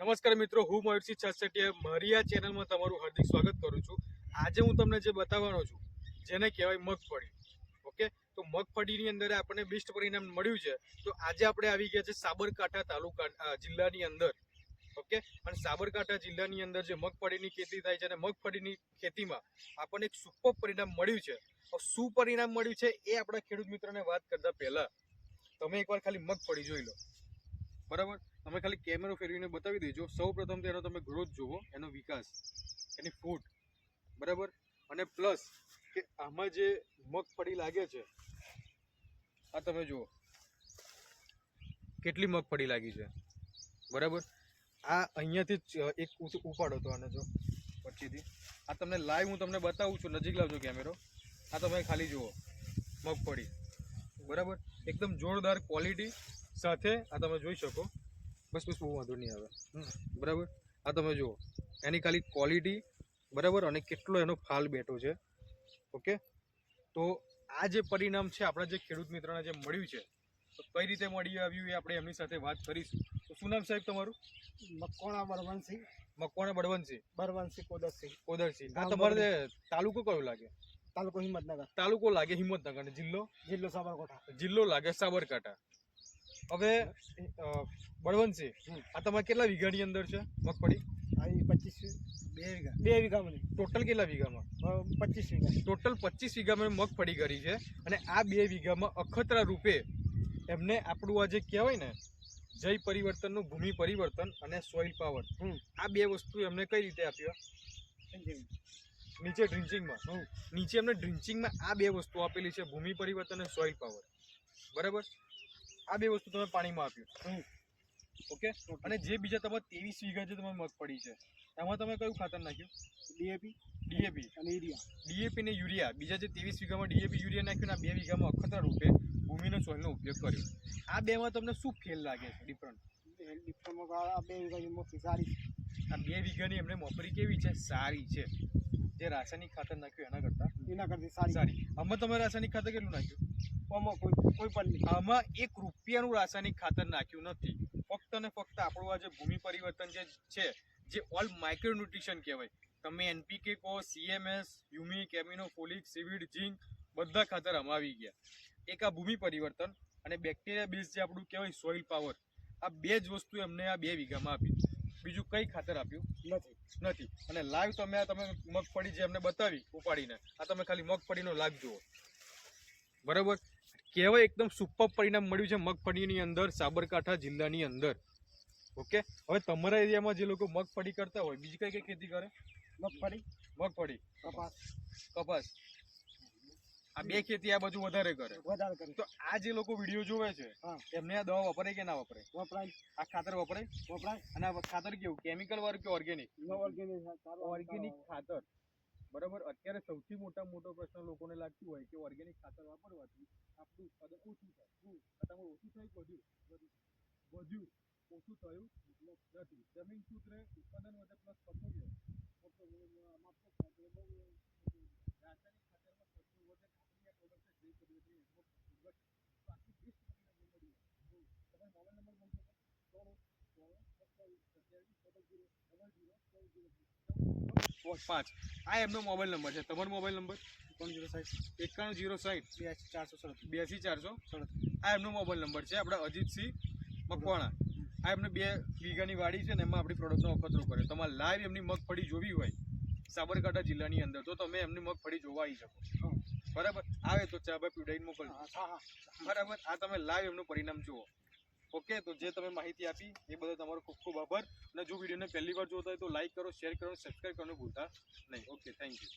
નમસ્કાર મિત્રો, હું મયુરસિંહ છસટિયા મારી આ ચેનલમાં તમારું હાર્દિક સ્વાગત કરું છું. આજે હું તમને જે બતાવવાનો છું, જેને કહેવાય મગફળી. ઓકે? તો મગફળીની અંદર આપણને બેસ્ટ પરિણામ મળ્યું છે. તો આજે આપણે આવી ગયા છે સાબરકાંઠા તાલુકા જિલ્લાની અંદર. ઓકે? અને સાબરકાંઠા જિલ્લાની અંદર જે મગફળીની ખેતી થાય છે અને મગફળીની ખેતીમાં આપણને એક સુપર પરિણામ મળ્યું છે. શું પરિણામ મળ્યું છે એ આપણા ખેડૂત મિત્રોને વાત કરતા પહેલા તમે એકવાર ખાલી મગફળી જોઈ લો. બરાબર? તમે ખાલી કેમેરો ફેરવીને બતાવી દેજો. સૌ પ્રથમ તેનો તમે ગ્રોથ જુઓ, એનો વિકાસ, એની ફૂટ બરાબર? અને પ્લસ કે આમાં જે મગફળી લાગે છે, આ તમે જુઓ. કેટલી મગફળી લાગી છે, બરાબર? આ અહીંયાથી એક ઉપાડો તો આને જો, પછીથી. આ તમને લાઈવ હું તમને બતાવું છું, નજીક લાવજો કેમેરો આ તમે ખાલી જુઓ મગફળી બરાબર? એકદમ જોરદાર ક્વોલિટી સાથે આ તમે જોઈ શકો. બસ બસ બહુ વાંધો નહીં આવે. બરાબર? આ તમે જુઓ એની ખાલી ક્વોલિટી બરાબર? અને કેટલો એનો ફાલ બેઠો છે. ઓકે? તો આ જે પરિણામ છે આપણા જે ખેડૂત મિત્રોને જે મળ્યું છે તો કઈ રીતે મળી આવ્યું એ આપણે એમની સાથે વાત કરીશું. તો શું નામ સાહેબ તમારું? મકવાણા બળવંતસિંહ. મકવાણા બળવંતસિંહ. બળવંતસિંહ કોદરસિંહ. કોદરસિંહ. હા તમારે તાલુકો કયો લાગે? તાલુકો હિંમતનગર. તાલુકો લાગે હિંમતનગર જિલ્લો? જિલ્લો સાબરકાંઠા. જિલ્લો લાગે સાબરકાંઠા. હવે બળવંતસિંહ. આ તમારે કેટલા વીઘાની અંદર છે મગફળી? પચીસ બે વીઘા. બે વીઘામાં ટોટલ કેટલા વીઘામાં? પચીસ વીઘા. ટોટલ પચીસ વીઘામાં મગફળી કરી છે અને આ બે વીઘામાં અખતરા રૂપે એમને આપણું આ જે કહેવાય ને જય પરિવર્તનનું ભૂમિ પરિવર્તન અને સોઇલ પાવર. આ બે વસ્તુ એમને કઈ રીતે આપ્યો નીચે ડ્રિન્ચિંગમાં. નીચે એમને ડ્રિન્ચિંગમાં આ બે વસ્તુ આપેલી છે ભૂમિ પરિવર્તન અને સોઇલ પાવર બરાબર? આ બે વસ્તુ તમે પાણીમાં આપ્યું. ઓકે? અને જે બીજા તમારે ત્રેવીસ વીઘા જે તમારી મગફળી છે એમાં તમે કયું ખાતર નાખ્યું? ડીએપી ડીએપી અને યુરિયા. ડીએપી ને યુરિયા. બીજા જે ત્રેવીસ વીઘામાં ડીએપી યુરિયા નાખ્યું આ બે વીઘામાં અખતરા રૂપે ભૂમિનો સોયલનો ઉપયોગ કર્યો. આ બેમાં તમને શું ફેલ લાગે છે ડિફરન્ટ? આ બે વીઘા મોટી સારી આ બે વીઘાની એમને મગફળી કેવી છે? સારી છે. જે રાસાયણિક ખાતર નાખ્યું એના કરતાં એના કરતાં સારી. સારી. આમાં તમે રાસાયણિક ખાતર કેટલું નાખ્યું? આમાં કોઈ કોઈ પણ આમાં એક રૂપિયાનું રાસાયણિક ખાતર નાખ્યું નથી. ફક્ત ને ફક્ત આપણું આ જે ભૂમિ પરિવર્તન જે છે જે ઓલ માઇક્રોન્યુટ્રિશન કહેવાય. તમે એનપીકે કહો CMS humic amino folic seaweed zinc બધા ખાતર અમાવી ગયા. એક આ ભૂમિ પરિવર્તન અને બેક્ટેરિયા બેઝ જે આપણું કહેવાય સોઇલ પાવર આ બે જ વસ્તુ એમને આ બે વીઘામાં આપી. બીજું કઈ ખાતર આપ્યું? નથી. નથી. અને લાઈવ તમે આ તમે મગફળી જે અમને બતાવી ઉપાડીને આ તમે ખાલી મગફળીનો લાભ જુઓ. બરાબર? કહેવાય એકદમ સુપર પરિણામ મળ્યું છે મગફળીની અંદર સાબરકાંઠા જિલ્લાની અંદર. ઓકે? હવે તમારા એરિયામાં જે લોકો મગફળી કરતા હોય બીજી કઈ કઈ ખેતી કરે? મગફળી. મગફળી. કપાસ. કપાસ. આ બે ખેતી આ બાજુ વધારે કરે. વધારે કરે. તો આ જે લોકો વીડિયો જોવે છે એમને આ દવા વપરાય કે ના વપરાય? વપરાય. આ ખાતર વપરાય? વપરાય. અને આ ખાતર કેવું? કેમિકલ વાળું કે ઓર્ગેનિક ઓર્ગેનિક ઓર્ગેનિક ખાતર. બરાબર અત્યારે સૌથી મોટા મોટો પ્રશ્ન લોકોને લાગતું હોય કે ઓર્ગેનિક ખાતર વાપરવાથી આપણું ઉત્પાદન ઓછું થાય શું આ તમારું ઓછું થાય કે વધ્યું વધ્યું ઓછું થયું નથી જમીન સુધરે ઉત્પાદન વધે પ્લસ ખર્ચો જ રહે. ખર્ચો આમાં આપણો ખર્ચો બહુ રાસાયણિક ખાતરમાં ખર્ચો વધે આપણી આ પ્રોડક્ટ છે જઈ પદ્ધતિ એમાં ઘટે. તો આટલું બેસ્ટ પરિણામ મળ્યું તો તમારો મોબાઈલ નંબર બોલશો તો સોળ સોળ સત્તાવીસ સત્યાવીસ ડબલ જીરો ડબલ જીરો ચૌદ જીરો પાંચ આ એમનો મોબાઈલ નંબર છે. તમારો મોબાઈલ નંબર? એકાણું જીરો સાઠ એકાણું જીરો સાઠ બ્યાસી ચારસો. સડત બ્યાસી ચારસો. સડત આ એમનો મોબાઈલ નંબર છે. આપણા અજીતસિંહ મકવાણા. આ એમને બે વીઘાની વાડી છે ને એમાં આપણી પ્રોડક્ટનો અખતરો કર્યો. તમારે લાઈવ એમની મગફળી જોવી હોય સાબરકાંઠા જિલ્લાની અંદર તો તમે એમની મગફળી જોવા આવી શકો. હા. બરાબર? આવે તો ચા ભાઈ પીવડાવીને મોકલજો. હા હા બરાબર? આ તમે લાઈવ એમનું પરિણામ જુઓ. ઓકે, તો જે તમે માહિતી આપી, એ બદલ તમારો ખૂબ ખૂબ આભાર. અને જો વિડીયોને પહેલી વાર જોતા હોય તો લાઇક કરો શેર કરો સબસ્ક્રાઈબ કરવાનું ભૂલતા નહીં. Okay thank you